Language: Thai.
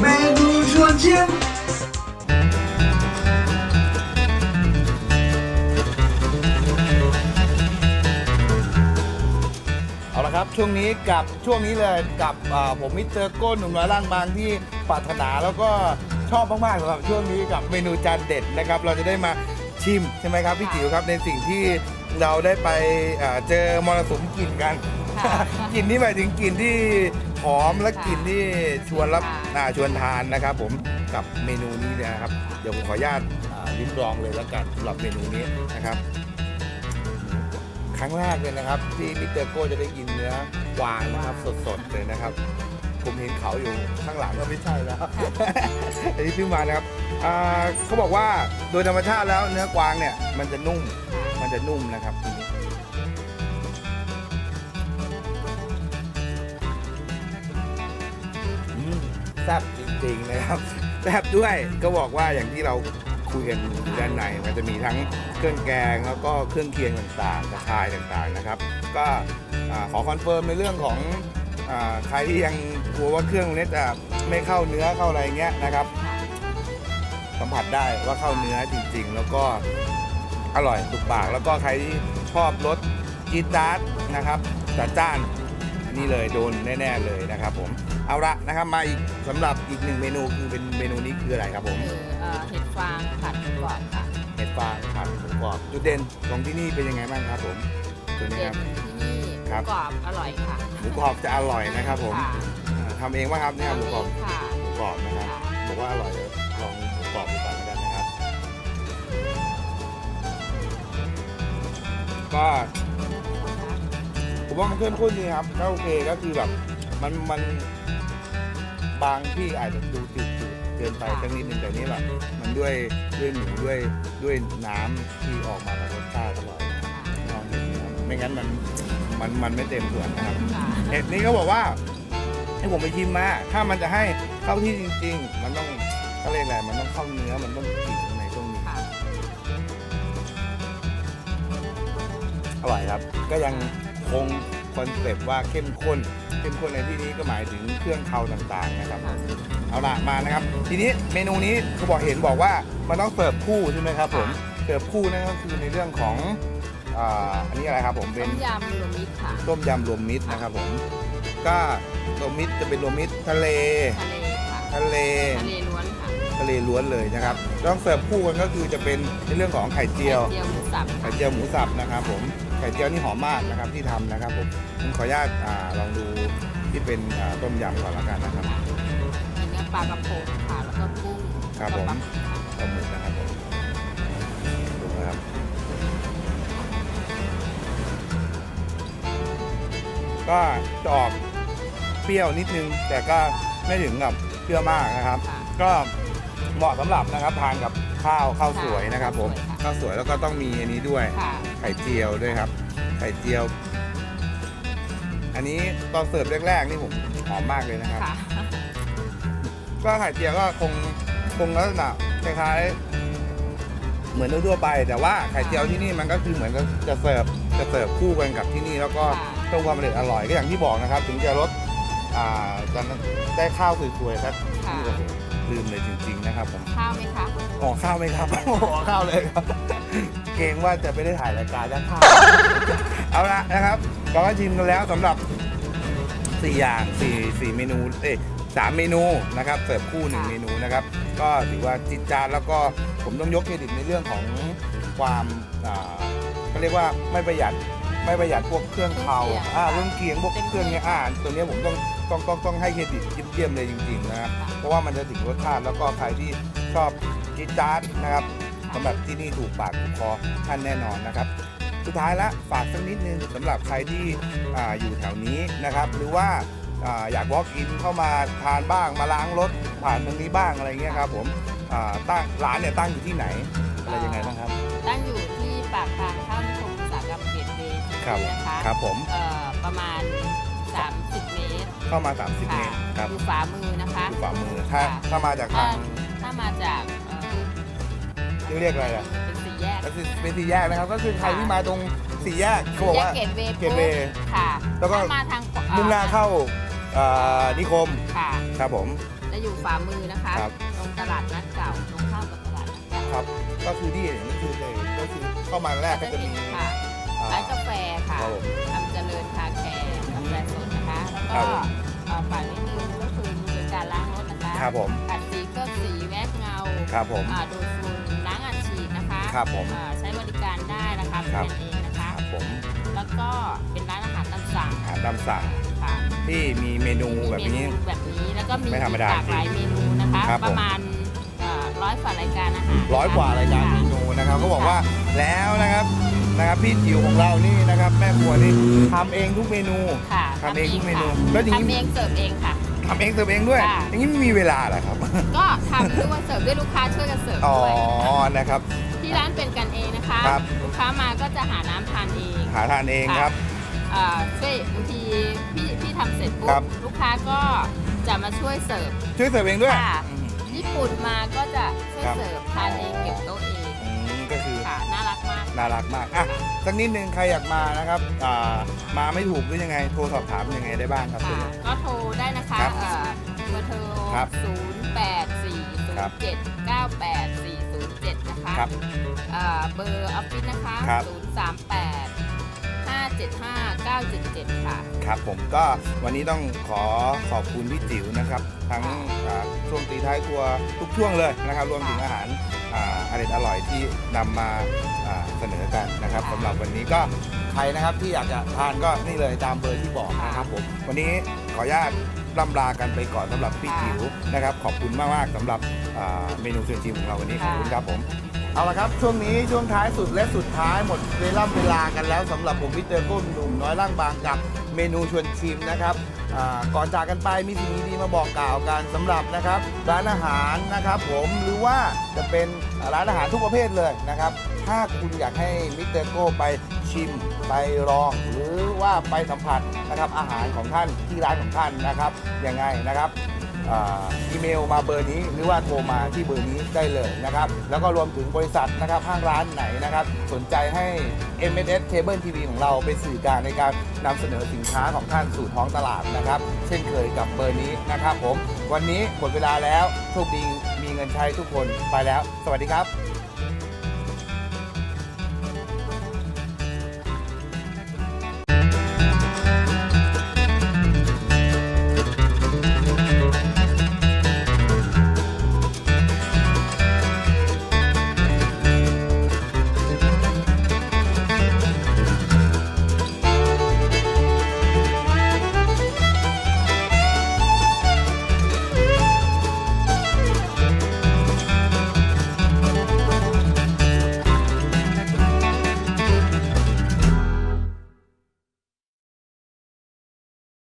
เมนูชวนชิมเอาละครับช่วงนี้กับช่วงนี้เลยกับอ่าผมมิสเตอร์โก้หนุ่มน้อยร่างบางที่ปรารถนาแล้วก็ชอบมากๆสำหรับช่วงนี้กับเมนูจานเด็ดนะครับ เราจะได้มา ชิมใช่ไหมครับพี่จิ๋วครับในสิ่งที่เราได้ไปอ่าเจอมรสุมกลิ่นกันค่ะกลิ่นที่หมายถึงกลิ่นที่หอมและค่ะกลิ่นที่ชวนรับค่ะอ่าชวนทานนะครับผมกับเมนูนี้เนี่ยนะครับ เดี๋ยวผมขออนุญาตอ่าลิ้มลองเลยแล้วกันสำหรับเมนูนี้นะครับ ครั้งแรกเลยนะครับ ที่มิสเตอร์โก้จะได้กินเนื้อกวางนะครับสดๆเลยนะครับ ผมเห็นเขาอยู่ข้างหลังก็ไม่ใช่แล้วอันนี้ซื้อมานะครับ อ่าเขาบอกว่าโดยธรรมชาติแล้วเนื้อกวางเนี่ย มันจะนุ่ม มันจะนุ่มนะครับทีนี้อืมแซ่บจริงๆนะครับ แซ่บด้วยก็บอกว่าอย่างที่เราคุยกันด้านในมันจะมีทั้งเครื่องแกงแล้วก็เครื่องเคียงต่างๆกระชายต่างๆนะครับ ก็อ่าขอคอนเฟิร์มในเรื่องของอาใครที่ยังกลัวว่าเครื่องเนี้จะไม่เข้าเนื้อเข้าอะไรเงี้ยนะครับ สัมผัสได้ว่าเข้าเนื้อจริง ๆ แล้วก็อร่อยถูกปาก แล้วก็ใครที่ชอบรสจีดจาร์ดนะครับจัดจ้านนี่เลยโดนแน่ ๆ เลยนะครับผมเอาละนะครับมาอีกสำหรับอีกหนึ่งเมนูคือเป็นเมนูนี้คืออะไรครับผมคือเอ่อเห็ดฟางผัดกรอบค่ะเห็ดฟางผัดหมูกรอบจุดเด่นของที่นี่เป็นยังไงบ้างครับผมตัวนี้เด่คนรับ ที่นี่หครัมูบกรอบอร่อยค่ะหมูกรอบจะอร่อยนะครับผมค่ะอ่าทำเองว่าครับเนี่ยหมูกรอบ ค่ะ หมูกรอบนะครับค่ะบอกว่าอร่อยเดี๋ย ก็ผมว่ามันเข้มข้นดีครับก็โอเคก็คือแบบมันมันบางที่อาจจะดูจืดๆเกินไปสักนิดนึงแต่นี่แบบมันด้วยด้วยหมูด้วยด้วยน้ำที่ออกมาแบบรสชาติอร่อยลองเห็นนะครับไม่งั้นมันมันมันไม่เต็มส่วนนะครับค่ะเห็ดนี้เขาบอกว่าให้ผมไปชิมมา ถ้ามันจะให้เข้าที่จริง ๆ มันต้องเขาเรียกอะไรมันต้องเข้าเนื้อมันต้องกลิ่น อร่อยครับ ก็ยังคงคอนเซปต์ว่าเข้มข้น เข้มข้นในที่นี้ก็หมายถึงเครื่องเคาต่างๆนะครับเอาล่ะมานะครับ ทีนี้เมนูนี้เขาบอกเห็นบอกว่ามันต้องเสิร์ฟคู่ใช่ไหมครับผมเสิร์ฟคู่นั่นก็คือในเรื่องของอ่าอันนี้อะไรครับผมเป็ต้นมยำรวมมิตรค่ะต้มยำรวมมิตรนะครับผมก็รวมมิตรจะเป็นรวมมิตรทะเล ทะเลค่ะทะเล ทะเลล้วนค่ะทะเลล้วนเลยนะครับต้องเสิร์ฟคู่กันก็คือจะเป็นในเรื่องของไข่เจียว ไข่เจียวหมูสับไข่เจียวหมูสับนะครับผมไข่เจียวนี่หอมมากนะครับที่ทำนะครับผมผมขออนุญาตอ่าลองดูที่เป็นอ่าต้มยำก่อนแล้วกันนะครับมีเนื้อปลากระพงค่ะ แล้วก็กุ้งครับผม แล้วก็ปลาหมึกนะครับผมดูนะครับก็จะออกเปรี้ยวนิดนึง แต่ก็ไม่ถึงกับเปรี้ยวมากนะครับ ค่ะ ก็เหมาะสำหรับนะครับทานกับ ข้าวข้าวสวยนะครับผมค่ะข้าวสวยแล้วก็ต้องมีอันนี้ด้วยค่ะไข่เจียวด้วยครับ ไข่เจียว อันนี้ตอนเสิร์ฟแรกๆนี่ผมหอมมากเลยนะครับ ค่ะก็ไข่เจียวก็คงคงลักษณะคล้ายๆเหมือนทั่วๆไป แต่ว่าไข่เจียวที่นี่มันก็คือเหมือนกับจะเสิร์ฟจะเสิร์ฟคู่กันกับที่นี่แล้วก็ค่ะเพิ่มความอร่อยอร่อยก็อย่างที่บอกนะครับ ถึงจะรสอ่าจะได้ข้าวสวยๆครับค่ะ นี่โอ้โห ลืมเลยจริง ๆ นะครับผมข้าวไหมคะขอข้าวไหมครับขอข้าวเลยครับ เกรงว่าจะไม่ได้ถ่ายรายการแล้วข้าวเอาละนะครับเราก็ชิมกันแล้วสำหรับ 4 อย่าง4 4เมนูเอ้ยสามเมนูนะครับเสิร์ฟคู่หนึ่งค่ะเมนูนะครับ ก็ถือว่าจิตจานแล้วก็ผมต้องยกเครดิตในเรื่องของความอ่าเขาเรียกว่าไม่ประหยัด ไม่ประหยัดพวกเครื่องเคาอ่าเครื่องเคียงพวกเครื่องเนี้ยอ่าตัวเนี้ยผมต้องต้องต้องต้องให้เครดิตเยี่ยมๆเลยจริงๆนะครับค่ะเพราะว่ามันจะถึงรสชาติแล้วก็ใครที่ชอบจิตจาร์ดนะครับสำหรับที่นี่ถูกปากถูกคอท่านแน่นอนนะครับ สุดท้ายละฝากสักนิดนึงสำหรับใครที่อาอยู่แถวนี้นะครับ หรือว่าอาอยาก walk in เข้ามาทานบ้างมาล้างรถผ่านตรงนี้บ้างอะไรเงี้ยครับผมอ่าตั้งร้านเนี่ยตั้งอยู่ที่ไหนอะไรยังไงบ้างครับ ตั้งอยู่ที่ปากทางเข้านิคมอุตสาหกรรมเกตเวย์ ครับนะคะครับผม เอ่อประมาณ 30 เมตรเข้ามา 30 เมค่ะตรครับอยู่ฝามือนะคะอยู่ฝ่ามือถ้าค่ะถ้ามาจากถ้าทางถ้ามาจากเอ่อเรียกอะไรล่ะเป็นสี่แยกก็คือเป็นสี่แยกนะครับ ก็คือใครที่มาตรงสี่แยกเขาบอกแยกว่าเกตเวย์เกตเวย์ค่ะแล้วก็ ถ้ามาทางขวมุ่งหน้าเข้าเอ่อนิคมค่ะครับผม จะอยู่ฝ่ามือนะคะ ครับ ตรงตลาดนัดเก่าตรงข้ามกับตลาดนัดเก่าครับก็คือที่เห็นก็คือเลยก็คือเข้ามาแรกก็จะมีค่ะอ่า ร้านกาแฟค่ะครับผมทำเจริญคาแคร์กาแฟสดนะคะ แล้วครัก็บผมเอ่อฝ่ายนิดนึงก็คือมีบริการล้างรถนะคะครับผมขัดสีเคลือบสีแว็กเงาครับผม อ่าดูดฝุ่นล้างอัดฉีดนะคะครับผมอ่าใช้บริการได้นะคะครับเป็นเองนะคะ ครับผมแล้วก็เป็นร้านอาหารตามสั่งอาหารตามสั่งค่ะ ที่มีเมนูแบบนี้เมนูแบบนี้แล้วก็มีไม่ธรรมดาหลากหลายเมนูนะคะ ครับผม ประมาณร้อยฝ่ารายการอาหารร้อยกว่ารายการเมนูนะครับก็บอกว่าแล้วนะครับ นะครับพี่จิ๋วของเรานี่นะครับ แม่ครัวนี่ทำเองทุกเมนูค่ะทำเองทุกเมนูค่ะแล้วอย่างนี้ทำเองเสิร์ฟเองค่ะ ทำเองเสิร์ฟเองด้วย ค่ะ อย่างนี้ไม่มีเวลาเหรอครับ ก็ทำด้วยเสิร์ฟด้วยลูกค้าช่วยกันเสิร์ฟอ๋อ ด้วยนะครับ ที่ร้านเป็นกันเองนะคะครับ ลูกค้ามาก็จะหาน้ำทานเองหาทานเองครับ เอ่อช่วยบางทีพี่พี่ทำเสร็จปุ๊ครับ บลูกค้าก็จะมาช่วยเสิร์ฟ ช่วยเสิร์ฟเองด้วยค่ะอืมญี่ปุ่นมาก็จะช่วยครับเสิร์ฟทานเองเก็บโต๊ะเองอืมก็คือ ค่ะน่ารักมาก น่ารักมากอะสักนิดนึงใครอยากมานะครับอ่ามาไม่ถูกหรือยังไงโทรสอบถามยังไงได้บ้างครับ ค่ะก็โทรได้นะคะครับเอ่อเบอร์โทร ครับ0 8 4 ครับ 0 7 9 8 4 0 7 นะคะครับ เอ่อเบอร์ออฟฟิศนะคะ ครับ 0 3 8 5 7 5 9 7 7 ค่ะ ครับผมก็วันนี้ต้องขอขอบคุณพี่จิ๋วนะครับ ทั้งอ่าช่วงตีท้ายครัวทุกช่วงเลยนะครับ รวมถึงอาหาร อ่าอร่อยอร่อยที่นำมาอ่าเสนอกันนะครับค่ะสำหรับวันนี้ก็ใครนะครับที่อยากจะทานก็นี่เลยตามเบอร์ที่บอกนะครับผมวันนี้ ขออนุญาตล่ำลากันไปก่อนสำหรับพี่จิ๋วนะครับ ขอบคุณมากมากๆสำหรับอ่าเมนูเชิญชิมของเราวันนี้ขอบคุณครับผมเอาละครับ ช่วงนี้ช่วงท้ายสุดและสุดท้ายหมดเวลาเวลากันแล้วสำหรับผมพิเตอร์ก้นหนุ่มน้อยร่างบางกับเมนูชวนชิมนะครับอ่าก่อนจากกันไปมีสิ่งดีๆมาบอกกล่าวกันสำหรับนะครับ ร้านอาหารนะครับ ผมหรือว่าจะเป็นร้านอาหารทุกประเภทเลยนะครับ ถ้าคุณอยากให้มิสเตอร์โก้ไปชิมไปลองหรือ ว่าไปสัมผัสนะครับอาหารของท่านที่ร้านของท่านนะครับยังไงนะครับอ่าอีเมลมาเบอร์นี้หรือว่าโทรมาที่เบอร์นี้ได้เลยนะครับ แล้วก็รวมถึงบริษัทนะครับห้างร้านไหนนะครับ สนใจให้ m s s Cable TV ของเราเป็นสื่อกลางในการนำเสนอสินค้าของท่านสู่ท้องตลาดนะครับ เช่นเคยกับเบอร์นี้นะครับผม วันนี้หมดเวลาแล้วโชคดีมีเงินใช้ทุกคนไปแล้ว สวัสดีครับ